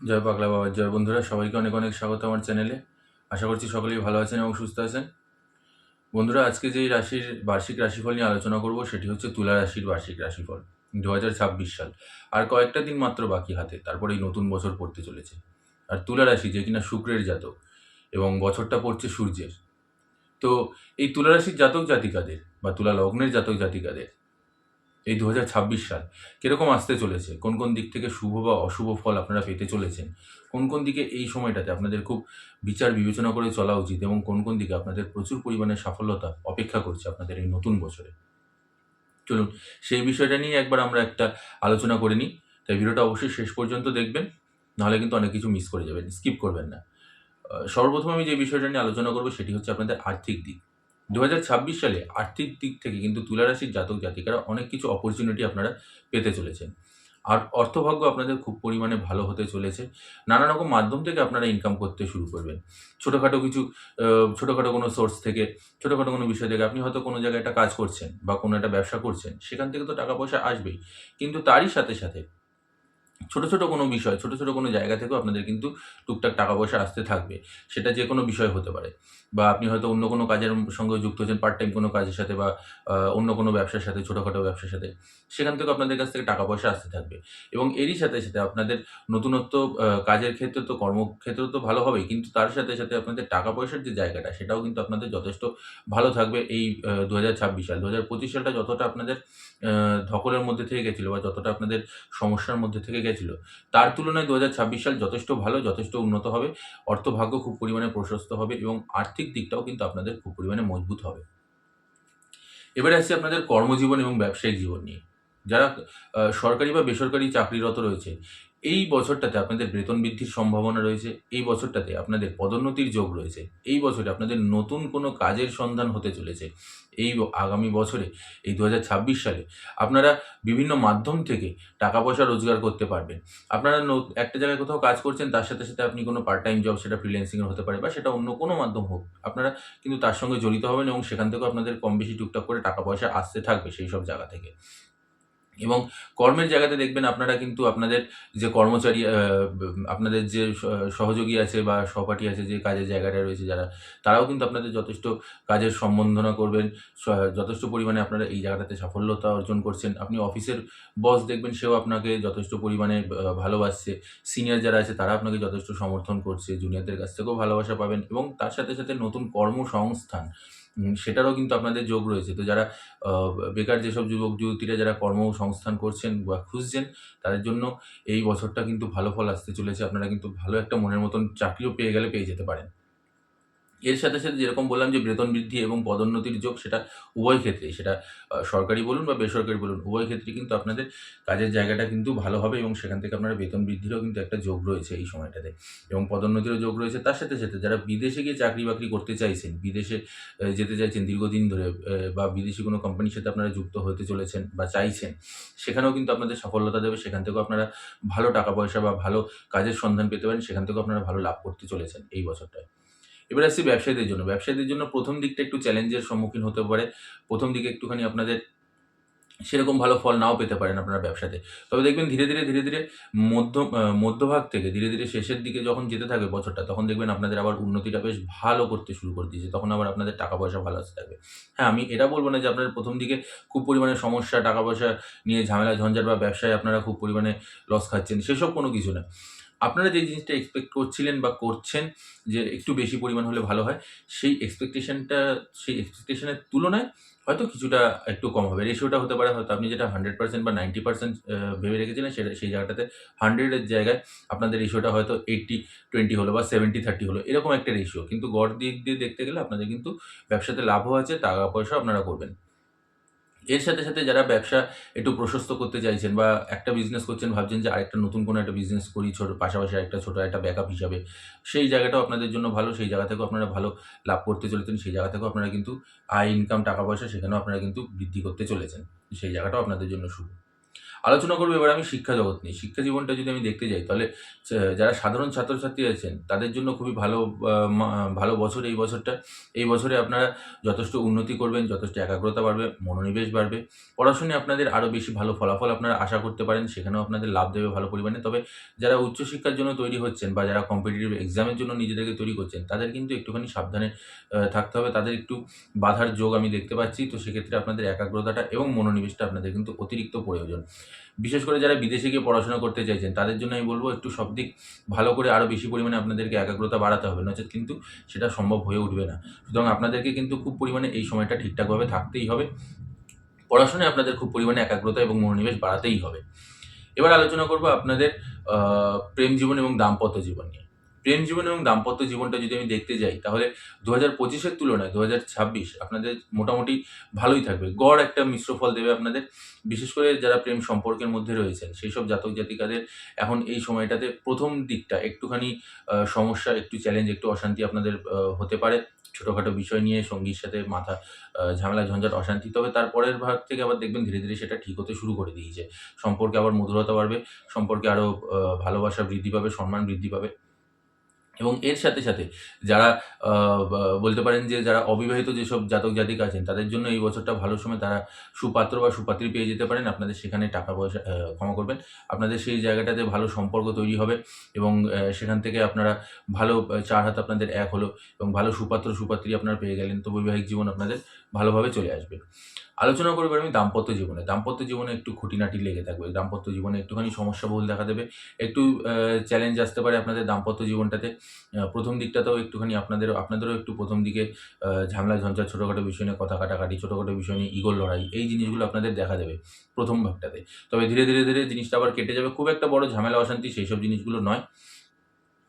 জয় পাগলা বাবার জয় বন্ধুরা, সবাইকে অনেক অনেক স্বাগত আমার চ্যানেলে। আশা করছি সকলেই ভালো আছেন এবং সুস্থ আছেন। বন্ধুরা, আজকে যে রাশির বার্ষিক রাশিফল নিয়ে আলোচনা করব, সেটি হচ্ছে তুলা রাশির বার্ষিক রাশিফল দু হাজার ছাব্বিশ সাল। আর কয়েকটা দিন মাত্র বাকি হাতে তারপরে এই নতুন বছর পড়তে চলেছে। আর তুলা রাশি যে কিনা শুক্রের জাতক এবং বছরটা পড়ছে সূর্যের। তো এই তুলা রাশির জাতক জাতিকাদের বা তুলা লগ্নের জাতক জাতিকাদের এই দু হাজার ছাব্বিশ সাল কীরকম আসতে চলেছে? কোন কোন দিক থেকে শুভ বা অশুভ ফল আপনারা পেতে চলেছেন? কোন কোন দিকে এই সময়টাতে আপনাদের খুব বিচার বিবেচনা করে চলা উচিত এবং কোন কোন দিকে আপনাদের প্রচুর পরিমাণে সাফল্যতা অপেক্ষা করছে আপনাদের এই নতুন বছরে? চলুন, সেই বিষয়টা নিয়ে একবার আমরা একটা আলোচনা করে নিই। তাই ভিডিওটা অবশ্যই শেষ পর্যন্ত দেখবেন, নাহলে কিন্তু অনেক কিছু মিস করে যাবেন, স্কিপ করবেন না। সর্বপ্রথম আমি যে বিষয়টা নিয়ে আলোচনা করব সেটি হচ্ছে আপনাদের আর্থিক দিক। দু হাজার ছাব্বিশ সালে আর্থিক দিক থেকে কিন্তু তুলারাশির জাতক জাতিকারা অনেক কিছু অপরচুনিটি আপনারা পেতে চলেছেন। আর অর্থভাগ্য আপনাদের খুব পরিমাণে ভালো হতে চলেছে। নানা রকম মাধ্যম থেকে আপনারা ইনকাম করতে শুরু করবেন। ছোটোখাটো কিছু ছোটোখাটো কোনো সোর্স থেকে, ছোটোখাটো কোনো বিষয় থেকে আপনি হয়তো কোনো জায়গায় একটা কাজ করছেন বা কোনো একটা ব্যবসা করছেন, সেখান থেকে তো টাকা পয়সা আসবেই। কিন্তু তারই সাথে সাথে ছোট ছোট কোনো বিষয়, ছোট ছোট কোনো জায়গা থেকেও আপনাদের কিন্তু টুকটাক টাকা পয়সা আসতে থাকবে। সেটা যে কোনো বিষয় হতে পারে। বা আপনি হয়তো অন্য কোনো কাজের সঙ্গে যুক্ত হচ্ছেন পার্ট টাইম কোনো কাজের সাথে বা অন্য কোনো ব্যবসার সাথে, ছোটোখাটো ব্যবসার সাথে, সেখান থেকে আপনাদের কাছ থেকে টাকা পয়সা আসতে থাকবে। এবং এরই সাথে সাথে আপনাদের নতুনত্ব কাজের ক্ষেত্রে তো, কর্মক্ষেত্রে তো ভালো হবেই। কিন্তু তার সাথে সাথে আপনাদের টাকা পয়সার যে জায়গাটা, সেটাও কিন্তু আপনাদের যথেষ্ট ভালো থাকবে। এই দু হাজার ছাব্বিশ সাল দু হাজার পঁচিশ সালটা যতটা আপনাদের ধকলের মধ্যে থেকে গেছিল বা যতটা আপনাদের সমস্যার মধ্যে থেকে গেছিল, তার তুলনায় দু হাজার ছাব্বিশ সাল যথেষ্ট ভালো, যথেষ্ট উন্নত হবে, অর্থভাগ্য খুব পরিমাণে প্রশস্ত হবে এবং আর্থিক দিকটাও কিন্তু আপনাদের খুব পরিমাণে মজবুত হবে। এবারে আসছি আপনাদের কর্মজীবন এবং ব্যবসায়িক জীবন নিয়ে। যারা সরকারি বা বেসরকারি চাকরিরত রয়েছে এই বছরটাতে আপনাদের বেতন বৃদ্ধির সম্ভাবনা রয়েছে, এই বছরটাতে আপনাদের পদোন্নতির যোগ রয়েছে, এই বছরে আপনাদের নতুন কোনো কাজের সন্ধান হতে চলেছে, এই আগামী বছরে, এই দু হাজার ছাব্বিশ সালে আপনারা বিভিন্ন মাধ্যম থেকে টাকা পয়সা রোজগার করতে পারবেন। আপনারা একটা জায়গায় কোথাও কাজ করছেন, তার সাথে সাথে আপনি কোনো পার্ট টাইম জব সেটা ফ্রিল্যান্সিংয়ের হতে পারে বা সেটা অন্য কোনো মাধ্যম হোক, আপনারা কিন্তু তার সঙ্গে জড়িত হবেন এবং সেখান থেকেও আপনাদের কম বেশি টুকটাক করে টাকা পয়সা আসতে থাকবে সেই সব জায়গা থেকে। এবং কর্মের জায়গাতে দেখবেন আপনারা কিন্তু আপনাদের যে কর্মচারী আপনাদের যে সহযোগী আছে বা সহপাঠী আছে, যে কাজের জায়গাটা রয়েছে যারা, তারাও কিন্তু আপনাদের যথেষ্ট কাজের সম্বন্ধনা করবেন। যথেষ্ট পরিমাণে আপনারা এই জায়গাটাতে সাফল্যতা অর্জন করছেন। আপনি অফিসের বস দেখবেন, সেও আপনাকে যথেষ্ট পরিমাণে ভালোবাসছে। সিনিয়র যারা আছে, তারা আপনাকে যথেষ্ট সমর্থন করছে। জুনিয়রদের কাছ থেকেও ভালোবাসা পাবেন এবং তার সাথে সাথে নতুন কর্মসংস্থান। সেটারও কিন্তু আপনাদের যোগ রয়েছে। তো যারা বেকার যেসব যুবক, যুবতীরা যারা কর্মসংস্থান করছেন বা খুঁজছেন, তাদের জন্য এই বছরটা কিন্তু ভালো ফল আসতে চলেছে। আপনারা কিন্তু ভালো একটা মনের মতন চাকরিও পেয়ে গেলে পেয়ে যেতে পারেন। এর সাথে সাথে যেরকম বললাম যে বেতন বৃদ্ধি এবং পদোন্নতির যোগ সেটা উভয় ক্ষেত্রেই, সেটা সরকারি বলুন বা বেসরকারি বলুন, উভয় ক্ষেত্রে কিন্তু আপনাদের কাজের জায়গাটা কিন্তু ভালো হবে এবং সেখান থেকে আপনারা বেতন বৃদ্ধিরও কিন্তু একটা যোগ রয়েছে এই সময়টাতে এবং পদোন্নতিরও যোগ রয়েছে। তার সাথে সাথে যারা বিদেশে গিয়ে চাকরি বাকরি করতে চাইছেন, বিদেশে যেতে চাইছেন দীর্ঘদিন ধরে বা বিদেশি কোনো কোম্পানির সাথে আপনারা যুক্ত হতে চলেছেন বা চাইছেন, সেখানেও কিন্তু আপনাদের সফলতা দেবে, সেখান থেকেও আপনারা ভালো টাকা পয়সা বা ভালো কাজের সন্ধান পেতে পারেন, সেখান থেকেও আপনারা ভালো লাভ করতে চলেছেন এই বছরটায়। এবার আসছি ব্যবসায়ীদের জন্য। ব্যবসায়ীদের জন্য প্রথম দিকটা একটু চ্যালেঞ্জের সম্মুখীন হতে পারে। প্রথম দিকে একটুখানি আপনাদের সেরকম ভালো ফল নাও পেতে পারেন আপনারা ব্যবসাতে। তবে দেখবেন ধীরে ধীরে ধীরে ধীরে মধ্য মধ্যভাগ থেকে ধীরে ধীরে শেষের দিকে যখন যেতে থাকবে বছরটা, তখন দেখবেন আপনাদের আবার উন্নতিটা বেশ ভালো করতে শুরু করে দিয়েছে। তখন আবার আপনাদের টাকা পয়সা ভালো আসতে থাকবে। হ্যাঁ আমি এটা বলব না যে আপনাদের প্রথম দিকে খুব পরিমাণে সমস্যা, টাকা পয়সা নিয়ে ঝামেলা, ঝঞ্ঝাট বা ব্যবসায় আপনারা খুব পরিমাণে লস খাচ্ছেন, সেসব কোনো কিছু না। আপনারা যে জিনিসটা এক্সপেক্ট করছিলেন বা করছেন যে একটু বেশি পরিমাণ হলে ভালো হয়, সেই এক্সপেকটেশনটা সেই এক্সপেকটেশনের তুলনায় হয়তো কিছুটা একটু কম হবে। রেশিওটা হতে পারে হয়তো আপনি যেটা হান্ড্রেড পার্সেন্ট বা নাইনটি পার্সেন্ট ভেবে রেখেছিলেন সেটা, সেই জায়গাটাতে হান্ড্রেডের জায়গায় আপনাদের রেশিওটা হয়তো এইট্টি টোয়েন্টি হলো বা সেভেন্টি থার্টি হলো, এরকম একটা রেশিও কিন্তু গড় দিক দিয়ে দেখতে গেলে আপনাদের কিন্তু ব্যবসাতে লাভও আছে, টাকা পয়সা আপনারা করবেন। এর সাথে সাথে যারা ব্যবসা একটু প্রশস্ত করতে চাইছেন বা একটা বিজনেস করছেন, ভাবছেন যে আরেকটা নতুন কোনো একটা বিজনেস করি, ছোটো, পাশাপাশি একটা ছোটো একটা ব্যাকআপ হিসাবে, সেই জায়গাটাও আপনাদের জন্য ভালো, সেই জায়গা থেকেও আপনারা ভালো লাভ করতে চলেছেন, সেই জায়গা থেকেও আপনারা কিন্তু আয় ইনকাম টাকা পয়সা সেখানেও আপনারা কিন্তু বৃদ্ধি করতে চলেছেন। সেই জায়গাটাও আপনাদের জন্য শুভ। আলোচনা করব, এবার আমি শিক্ষা জগৎ নিয়ে। শিক্ষা জীবনটা যদি আমি দেখতে যাই, তাহলে যারা সাধারণ ছাত্রছাত্রী আছেন, তাদের জন্য খুবই ভালো ভালো বছর এই বছরটা। এই বছরে আপনারা যথেষ্ট উন্নতি করবেন, যথেষ্ট একাগ্রতা বাড়বে, মনোনিবেশ বাড়বে। পড়াশোনায় আপনাদের আরও বেশি ভালো ফলাফল আপনারা আশা করতে পারেন, সেখানেও আপনাদের লাভ দেবে ভালো পরিমাণে। তবে যারা উচ্চশিক্ষার জন্য তৈরি হচ্ছেন বা যারা কম্পিটিটিভ এক্সামের জন্য নিজেদেরকে তৈরি করছেন, তাদের কিন্তু একটুখানি সাবধানে থাকতে হবে। তাদের একটু বাধার যোগ আমি দেখতে পাচ্ছি। তো সেক্ষেত্রে আপনাদের একাগ্রতাটা এবং মনোনিবেশটা আপনাদের কিন্তু অতিরিক্ত প্রয়োজন। বিশেষ করে যারা বিদেশে গিয়ে পড়াশোনা করতে চাইছেন, তাদের জন্য আমি বলব একটু সব দিক ভালো করে আরও বেশি পরিমাণে আপনাদেরকে একাগ্রতা বাড়াতে হবে, নচেত কিন্তু সেটা সম্ভব হয়ে উঠবে না। সুতরাং আপনাদেরকে কিন্তু খুব পরিমাণে এই সময়টা ঠিকঠাকভাবে থাকতেই হবে। পড়াশোনায় আপনাদের খুব পরিমাণে একাগ্রতা এবং মনোনিবেশ বাড়াতেই হবে। এবার আলোচনা করব আপনাদের প্রেম জীবন এবং দাম্পত্য জীবন নিয়ে। প্রেম জীবন এবং দাম্পত্য জীবনটা যদি আমি দেখতে যাই, তাহলে দু হাজার পঁচিশের তুলনায় দু হাজার ছাব্বিশ আপনাদের মোটামুটি ভালোই থাকবে। গড় একটা মিশ্র ফল দেবে আপনাদের। বিশেষ করে যারা প্রেম সম্পর্কের মধ্যে রয়েছেন, সেই সব জাতক জাতিকাদের এখন এই সময়টাতে প্রথম দিকটা একটুখানি সমস্যা, একটু চ্যালেঞ্জ একটু অশান্তি আপনাদের হতে পারে। ছোটোখাটো বিষয় নিয়ে সঙ্গীর সাথে মাথা ঝামেলা, ঝঞ্ঝাট, অশান্তি। তবে তারপরের ভাগ থেকে আবার দেখবেন ধীরে ধীরে সেটা ঠিক হতে শুরু করে দিয়েছে। সম্পর্কে আবার মধুরতা বাড়বে, সম্পর্কে আরও ভালোবাসা বৃদ্ধি পাবে, সম্মান বৃদ্ধি পাবে। এবং এর সাথে সাথে যারা বলতে পারেন যে যারা অবিবাহিত যেসব জাতক জাতিকা আছেন, তাদের জন্য এই বছরটা ভালো সময় তারা সুপাত্র বা সুপাত্রী পেয়ে যেতে পারেন। আপনাদের সেখানে টাকা পয়সা ক্ষমা করবেন। আপনাদের সেই জায়গাটাতে ভালো সম্পর্ক তৈরি হবে এবং সেখান থেকে আপনারা ভালো চার হাত আপনাদের এক হলো এবং ভালো সুপাত্র, সুপাত্রী আপনারা পেয়ে গেলেন। তো বৈবাহিক জীবন আপনাদের ভালোভাবে চলে আসবে। আলোচনা করব আমি দাম্পত্য জীবনে। দাম্পত্য জীবনে একটু খুঁটিনাটি লেগে থাকবে। দাম্পত্য জীবনে একটুখানি সমস্যা বহুল দেখা দেবে। একটু চ্যালেঞ্জ আসতে পারে আপনাদের দাম্পত্য জীবনটাতে। প্রথম দিকটাতেও একটুখানি আপনাদের আপনাদেরও একটু প্রথম দিকে ঝামেলা ঝঞ্ঝা ছোটোখাটো বিষয় নিয়ে কথা কাটাকাটি, ছোটোখাটো বিষয় নিয়ে ইগোর লড়াই, এই জিনিসগুলো আপনাদের দেখা দেবে প্রথম ভাগটাতে। তবে ধীরে ধীরে ধীরে জিনিসটা আবার কেটে যাবে। খুব একটা বড় ঝামেলা অশান্তি সেই সব জিনিসগুলো নয়।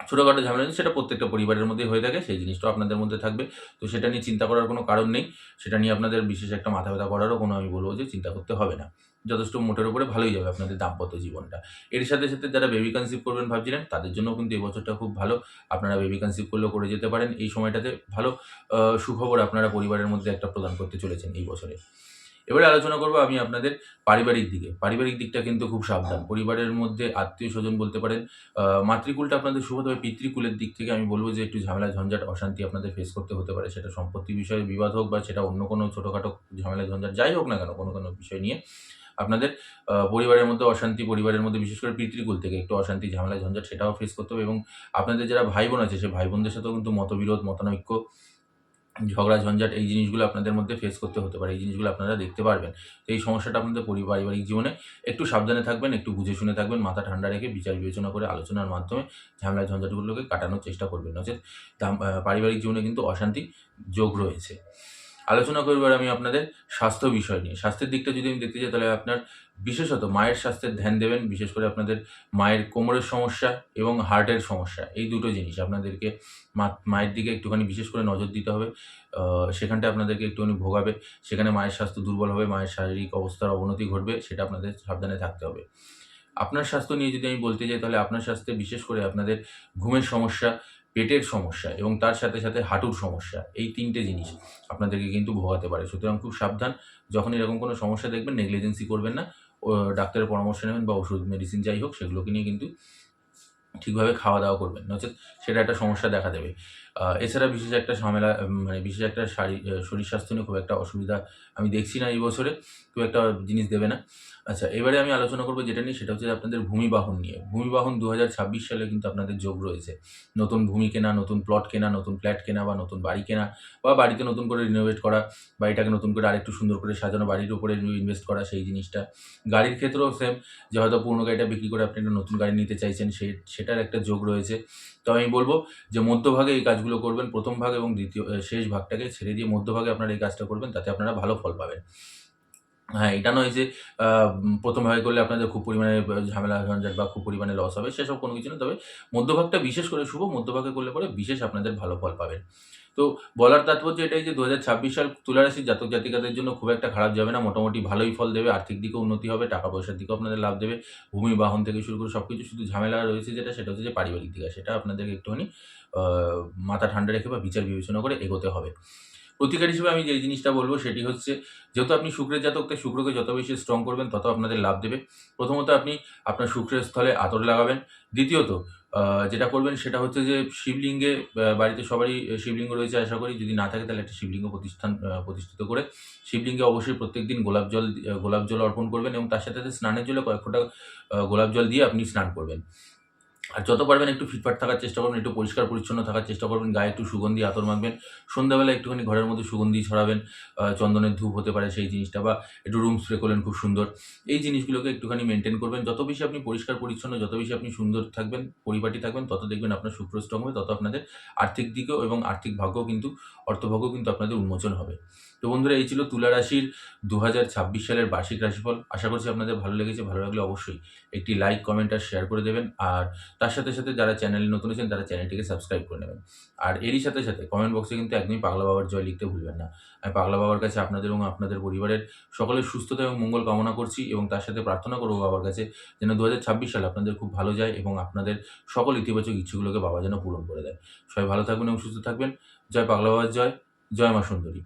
ছোটোখাটো ঝামেলা সেটা প্রত্যেকটা পরিবারের মধ্যে হয়ে থাকে, সেই জিনিসটাও আপনাদের মধ্যে থাকবে। তো সেটা নিয়ে চিন্তা করার কোনো কারণ নেই, সেটা নিয়ে আপনাদের বিশেষ একটা মাথা ব্যথা করারও কোনো আমি বলব যে চিন্তা করতে হবে না। যথেষ্ট মোটের উপরে ভালোই যাবে আপনাদের দাম্পত্য জীবনটা। এর সাথে সাথে যারা বেবি কনসিভ করবেন ভাবছিলেন, তাদের জন্য কিন্তু এই বছরটা খুব ভালো। আপনারা বেবি কনসিভ করলেও করে যেতে পারেন, এই সময়টাতে ভালো সুখবর আপনারা পরিবারের মধ্যে একটা প্রদান করতে চলেছেন এই বছরে। এবারে আলোচনা করব আমি আপনাদের পারিবারিক দিকে। পারিবারিক দিকটা কিন্তু খুব সাবধান। পরিবারের মধ্যে আত্মীয় স্বজন বলতে পারেন মাতৃকুলটা আপনাদের শুভ, তবে পিতৃকুলের দিক থেকে আমি বলব যে একটু ঝামেলা, ঝঞ্ঝাট, অশান্তি আপনাদের ফেস করতে হতে পারে। সেটা সম্পত্তি বিষয়ে বিবাদ হোক বা সেটা অন্য কোনো ছোটোখাটো ঝামেলা, ঝঞ্ঝাট, যাই হোক না কেন, কোনো কোনো বিষয় নিয়ে আপনাদের পরিবারের মধ্যে অশান্তি, পরিবারের মধ্যে বিশেষ করে পিতৃকুল থেকে একটু অশান্তি, ঝামেলা, ঝঞ্ঝাট, সেটাও ফেস করতে হবে এবং আপনাদের যারা ভাই বোন আছে সেই ভাই বোনদের সাথেও কিন্তু মতবিরোধ, মতানৈক্য ঝগড়া, ঝঞ্ঝাট এই জিনিসগুলো আপনাদের মধ্যে ফেস করতে হতে পারে, এই জিনিসগুলো আপনারা দেখতে পারবেন। তো এই সমস্যাটা আপনাদের পরি- পারিবারিক জীবনে একটু সাবধানে থাকবেন, একটু বুঝে শুনে থাকবেন, মাথা ঠান্ডা রেখে বিচার বিবেচনা করে আলোচনার মাধ্যমে ঝামেলা, ঝঞ্ঝাটগুলোকে কাটানোর চেষ্টা করবেন। দাম- পারিবারিক জীবনে কিন্তু অশান্তি যোগ রয়েছে। আলোচনা করবার আমি আপনাদের স্বাস্থ্য বিষয় নিয়ে। স্বাস্থ্যের দিকটা যদি আমি দেখতে চাই তাহলে আপনার বিশেষত মায়ের স্বাস্থ্যের ধ্যান দেবেন, বিশেষ করে আপনাদের মায়ের কোমরের সমস্যা এবং হার্টের সমস্যা, এই দুটো জিনিস আপনাদেরকে মায়ের দিকে একটুখানি বিশেষ করে নজর দিতে হবে। সেখানটা আপনাদেরকে একটুখানি ভোগাবে, সেখানে মায়ের স্বাস্থ্য দুর্বল হবে, মায়ের শারীরিক অবস্থার অবনতি ঘটবে, সেটা আপনাদের সাবধানে থাকতে হবে। আপনার স্বাস্থ্য নিয়ে যদি আমি বলতে যাই, তাহলে আপনার স্বাস্থ্যে বিশেষ করে আপনাদের ঘুমের সমস্যা পেটের সমস্যা এবং তার সাথে সাথে হাঁটুর সমস্যা, এই তিনটে জিনিস আপনাদেরকে কিন্তু ভোগাতে পারে। সুতরাং খুব সাবধান, যখন এরকম কোনো সমস্যা দেখবেন নেগলিজেন্সি করবেন না। ডাক্তারের পরামর্শ নেবেন বা ওষুধ মেডিসিন যাই হোক, সেগুলোকে নিয়ে কিন্তু ঠিকভাবে খাওয়া দাওয়া করবেন। নচেত সেটা একটা সমস্যা দেখা দেবে। এছাড়া বিশেষ একটা ঝামেলা মানে বিশেষ একটা শরীর স্বাস্থ্য নিয়ে খুব একটা অসুবিধা আমি দেখছি না এই বছরে। খুব একটা জিনিস দেবে না। আচ্ছা এবারে আমি আলোচনা করব যেটা নিয়ে, সেটা হচ্ছে আপনাদের ভূমি বাহন নিয়ে। ভূমি বাহন দু হাজার ছাব্বিশ সালে কিন্তু আপনাদের যোগ রয়েছে। নতুন ভূমি কেনা, নতুন প্লট কেনা, নতুন ফ্ল্যাট কেনা বা নতুন বাড়ি কেনা বা বাড়িতে নতুন করে রিনোভেট করা বাড়িটাকে নতুন করে আরেকটু সুন্দর করে সাজানো, বাড়ির উপরে ইনভেস্ট করা সেই জিনিসটা। গাড়ির ক্ষেত্রেও সেম যে হয়তো পুরনো গাড়িটা বিক্রি করে আপনি একটা নতুন গাড়ি নিতে চাইছেন, সে সেটার একটা যোগ রয়েছে। তো আমি বলব যে মধ্যভাগে এই কাজগুলো করবেন, প্রথম ভাগ এবং দ্বিতীয় শেষ ভাগটাকে ছেড়ে দিয়ে মধ্যভাগে আপনারা এই কাজটা করবেন, তাতে আপনারা ভালো ফল পাবেন। হ্যাঁ এটা নয় যে আহ, উম, প্রথম ভাগে করলে আপনাদের খুব পরিমাণে ঝামেলা ঝঞ্ঝাট বা খুব পরিমাণে লস হবে সেসব কোনো কিছু না তবে মধ্যভাগটা বিশেষ করে শুভ মধ্যভাগে করলে পরে বিশেষ আপনাদের ভালো ফল পাবেন। তো বলার তাৎপর্য এটাই যে দু হাজার ছাব্বিশ সাল তুলারাশির জাতক জাতিকাদের জন্য খুব একটা খারাপ যাবে না মোটামুটি ভালোই ফল দেবে আর্থিক দিকে উন্নতি হবে টাকা পয়সার দিকেও আপনাদের লাভ দেবে ভূমি বাহন থেকে শুরু করে সব কিছু শুধু ঝামেলা রয়েছে যেটা সেটা হচ্ছে যে পারিবারিক দিকে সেটা আপনাদেরকে একটুখানি মাথা ঠান্ডা রেখে বা বিচার বিবেচনা করে এগোতে হবে। প্রতিকার হিসেবে আমি যে জিনিসটা বলব সেটি হচ্ছে যেহেতু আপনি শুক্রের জাতক তাই শুক্রকে যত বেশি স্ট্রং করবেন, তত আপনাদের লাভ দেবে। প্রথমত আপনি আপনার শুক্রের স্থলে আতর লাগাবেন। দ্বিতীয়ত যেটা করবেন সেটা হচ্ছে যে শিবলিঙ্গে বাড়িতে সবারই শিবলিঙ্গ রয়েছে আশা করি। যদি না থাকে তাহলে একটা শিবলিঙ্গ প্রতিষ্ঠান প্রতিষ্ঠিত করে শিবলিঙ্গে অবশ্যই প্রত্যেকদিন গোলাপ জল গোলাপ জল অর্পণ করবেন এবং তার সাথে সাথে স্নানের জলে কয়েক ফোঁটা গোলাপ জল দিয়ে আপনি স্নান করবেন। আর যত পারবেন একটু ফিটফাট থাকার চেষ্টা করবেন, একটু পরিষ্কার পরিচ্ছন্ন থাকার চেষ্টা করবেন, গায়ে একটু সুগন্ধি আতর মাখবেন সন্ধ্যাবেলা একটুখানি ঘরের মধ্যে সুগন্ধি ছড়াবেন চন্দনের ধূপ হতে পারে সেই জিনিসটা বা একটু রুম স্প্রে করলেন খুব সুন্দর। এই জিনিসগুলোকে একটুখানি মেনটেন করবেন। যত বেশি আপনি পরিষ্কার পরিচ্ছন্ন, যত বেশি আপনি সুন্দর থাকবেন, পরিপাটি থাকবেন, তত দেখবেন আপনার শুক্র স্ট্রং হবে, তত আপনাদের আর্থিক দিকেও এবং আর্থিক ভাগ্যও কিন্তু, অর্থভাগ্যও কিন্তু আপনাদের উন্মোচন হবে। তো বন্ধুরা, এই ছিল তুলা রাশির দু হাজার ছাব্বিশ সালের বার্ষিক রাশিফল। আশা করছি আপনাদের ভালো লেগেছে। ভালো লাগলে অবশ্যই একটি লাইক কমেন্ট আর শেয়ার করে দেবেন। আর তার সাথে সাথে যারা চ্যানেলে নতুন আছেন, তারা চ্যানেলটিকে সাবস্ক্রাইব করে নেবেন। আর এরই সাথে সাথে কমেন্ট বক্সে কিন্তু একদমই পাগলা বাবার জয় লিখতে ভুলবেন না। আমি পাগলা বাবার কাছে আপনাদের এবং আপনাদের পরিবারের সকলের সুস্থতা এবং মঙ্গল কামনা করছি এবং তার সাথে প্রার্থনা করব বাবার কাছে যেন দু হাজার ছাব্বিশ সালে আপনাদের খুব ভালো যায় এবং আপনাদের সকল ইতিবাচক ইচ্ছুগুলোকে বাবা যেন পূরণ করে দেয়। সবাই ভালো থাকবেন এবং সুস্থ থাকবেন। জয় পাগলা বাবার জয়। জয় মা সুন্দরী।